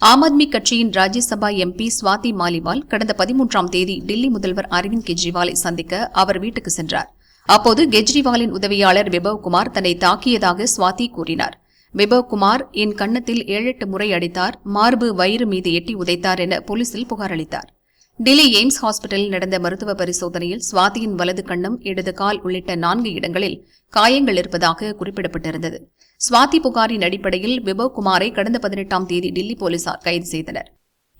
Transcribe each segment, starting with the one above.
ஆம் ஆத்மி கட்சியின் ராஜ்யசபா எம்பி சுவாதி மாலிவால் கடந்த பதிமூன்றாம் தேதி டெல்லி முதல்வர் அரவிந்த் கெஜ்ரிவாலை சந்திக்க அவர் வீட்டுக்கு சென்றார். அப்போது கெஜ்ரிவாலின் உதவியாளர் விபவ் குமார் தன்னை தாக்கியதாக சுவாதி கூறினார். விபவ் குமார் என் கன்னத்தில் ஏழெட்டு முறை அடித்தார் மார்பு வயிறு மீது எட்டி உதைத்தார் என போலீசில் புகார் அளித்தார். டெல்லி எய்ம்ஸ் ஹாஸ்பிட்டலில் நடந்த மருத்துவ பரிசோதனையில் சுவாதியின் வலது கண்ணம் இடது கால் உள்ளிட்ட நான்கு இடங்களில் காயங்கள் இருப்பதாக குறிப்பிடப்பட்டிருந்தது. சுவாதி புகாரின் அடிப்படையில் விபவ் குமாரை கடந்த பதினெட்டாம் தேதி டெல்லி போலீசார் கைது செய்தனர்.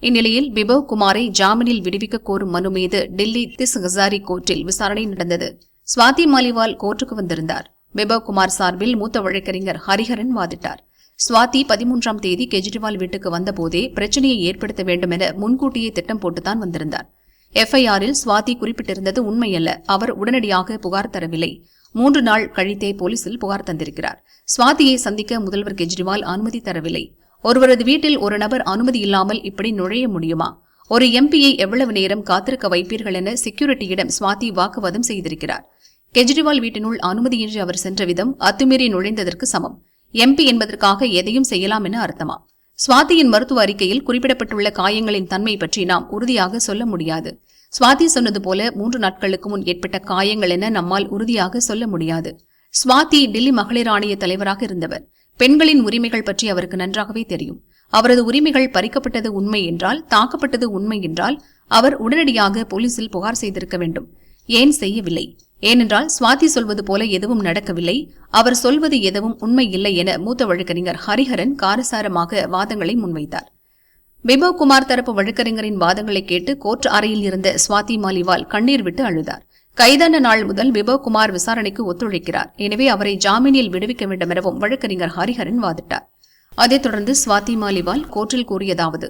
இந்நிலையில் விபவ் குமாரை ஜாமீனில் விடுவிக்க கோரும் மனு மீது டெல்லி திஸ் ஹசாரி கோர்ட்டில் விசாரணை நடந்தது. சுவாதி மாலிவால் கோர்ட்டுக்கு வந்திருந்தார். விபவ் குமார் சார்பில் மூத்த வழக்கறிஞர் ஹரிஹரன் வாதிட்டார். சுவாதி பதிமூன்றாம் தேதி கெஜ்ரிவால் வீட்டுக்கு வந்தபோதே பிரச்சனையை ஏற்படுத்த வேண்டும் என முன்கூட்டியே திட்டம் போட்டுத்தான் வந்திருந்தார். எஃப்ஐஆரில் சுவாதி குறிப்பிட்டிருந்தது உண்மையல்ல. அவர் உடனடியாக புகார் தரவில்லை. மூன்று நாள் கழித்தே போலீசில் புகார் தந்திருக்கிறார். சுவாதியை சந்திக்க முதல்வர் கெஜ்ரிவால் அனுமதி தரவில்லை. ஒருவரது வீட்டில் ஒரு நபர் அனுமதி இல்லாமல் இப்படி நுழைய முடியுமா? ஒரு எம்பியை எவ்வளவு நேரம் காத்திருக்க வைப்பீர்கள் என செக்யூரிட்டியிடம் சுவாதி வாக்குவாதம் செய்திருக்கிறார். கெஜ்ரிவால் வீட்டினுள் அனுமதியின்றி அவர் சென்ற விதம் அத்துமீறி நுழைந்ததற்கு சமம். எம்பி என்பதற்காக எதையும் செய்யலாம் என அர்த்தமா? சுவாதியின் மருத்துவ அறிக்கையில் குறிப்பிடப்பட்டுள்ள காயங்களின் தன்மை பற்றி நாம் உறுதியாக சொல்ல முடியாது. சுவாதி சொன்னது போல மூன்று நாட்களுக்கு முன் ஏற்பட்ட காயங்கள் என நம்மால் உறுதியாக சொல்ல முடியாது. சுவாதி டெல்லி மகளிர் ஆணைய தலைவராக இருந்தவர். பெண்களின் உரிமைகள் பற்றி அவருக்கு நன்றாகவே தெரியும். அவரது உரிமைகள் பறிக்கப்பட்டது உண்மை என்றால் தாக்கப்பட்டது உண்மை என்றால் அவர் உடனடியாக போலீசில் புகார் செய்திருக்க வேண்டும். ஏன் செய்யவில்லை? ஏனென்றால் சுவாதி சொல்வது போல எதுவும் நடக்கவில்லை. அவர் சொல்வது எதுவும் உண்மை இல்லை என மூத்த வழக்கறிஞர் ஹரிஹரன் காரசாரமாக வாதங்களை முன்வைத்தார். பிபவ் குமார் தரப்பு வழக்கறிஞரின் வாதங்களை கேட்டு கோர்ட் அறையில் இருந்த சுவாதி மாலிவால் கண்ணீர் விட்டு அழுதார். கைதான நாள் முதல் பிபவ் குமார் விசாரணைக்கு ஒத்துழைக்கிறார். எனவே அவரை ஜாமீனில் விடுவிக்க வேண்டும் எனவும் வழக்கறிஞர் ஹரிஹரன் வாதிட்டார். அதைத் தொடர்ந்து சுவாதி மாலிவால் கோர்ட்டில் கூறியதாவது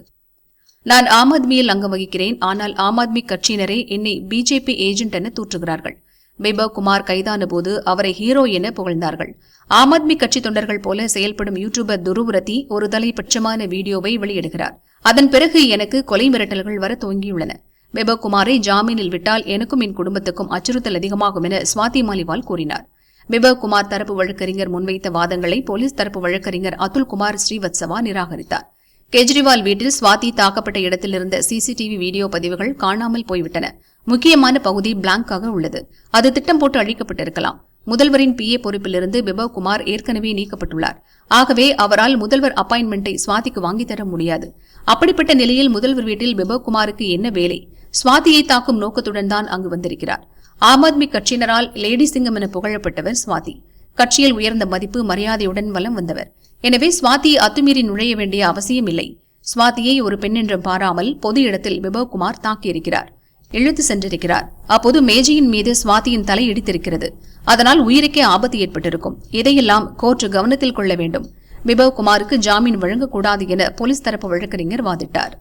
நான் ஆம் ஆத்மியில் அங்கம் வகிக்கிறேன். ஆனால் ஆம் ஆத்மி கட்சியினரே என்னை பிஜேபி ஏஜென்ட் என தூற்றுகிறார்கள். பிபவ் குமார் கைதான போது அவரை ஹீரோ என புகழ்ந்தார்கள். ஆம் ஆத்மி கட்சி தொண்டர்கள் போல செயல்படும் யூடியூபர் துருவுரத்தி ஒரு தலைப்பட்சமான வீடியோவை வெளியிடுகிறார். அதன் பிறகு எனக்கு கொலை மிரட்டல்கள் வர துவங்கியுள்ளன. பிபவ் குமாரை ஜாமீனில் விட்டால் எனக்கும் என் குடும்பத்துக்கும் அச்சுறுத்தல் அதிகமாகும் என ஸ்வாதி மாலிவால் கூறினார். பிபவ் குமார் தரப்பு வழக்கறிஞர் முன்வைத்த வாதங்களை போலீஸ் தரப்பு வழக்கறிஞர் அத்துல்குமார் ஸ்ரீவத்சவா நிராகரித்தார். கெஜ்ரிவால் வீட்டில் சுவாதி தாக்கப்பட்ட இடத்தில் இருந்த சிசிடிவி வீடியோ பதிவுகள் காணாமல் போய்விட்டன. முக்கியமான பகுதி பிளாங்காக உள்ளது. அது திட்டம் போட்டு அழிக்கப்பட்டிருக்கலாம். முதல்வரின் பிஏ பொறுப்பிலிருந்து பிபவ் குமார் ஏற்கனவே நீக்கப்பட்டுள்ளார். ஆகவே அவரால் முதல்வர் அப்பாயின்மெண்டை சுவாதிக்கு வாங்கித் தர முடியாது. அப்படிப்பட்ட நிலையில் முதல்வர் வீட்டில் பிபவ் குமாருக்கு என்ன வேலை? சுவாதியை தாக்கும் நோக்கத்துடன் தான் அங்கு வந்திருக்கிறார். ஆம் ஆத்மி கட்சியினரால் லேடி சிங்கம் என புகழப்பட்டவர் சுவாதி. கட்சியில் உயர்ந்த மதிப்பு மரியாதையுடன் வலம் வந்தவர். எனவே சுவாதி அத்துமீறி நுழைய வேண்டிய அவசியமில்லை. சுவாதியை ஒரு பெண் என்று பாராமல் பொது இடத்தில் பிபவ் குமார் தாக்கியிருக்கிறார். இழுத்து சென்றிருக்கிறார். அப்போது மேஜையின் மீது சுவாதியின் தலை இடித்திருக்கிறது. அதனால் உயிருக்கே ஆபத்து ஏற்பட்டிருக்கும். இதையெல்லாம் கோர்ட் கவனத்தில் கொள்ள வேண்டும். பிபவ் குமாருக்கு ஜாமீன் வழங்கக்கூடாது என போலீஸ் தரப்பு வழக்கறிஞர் வாதிட்டார்.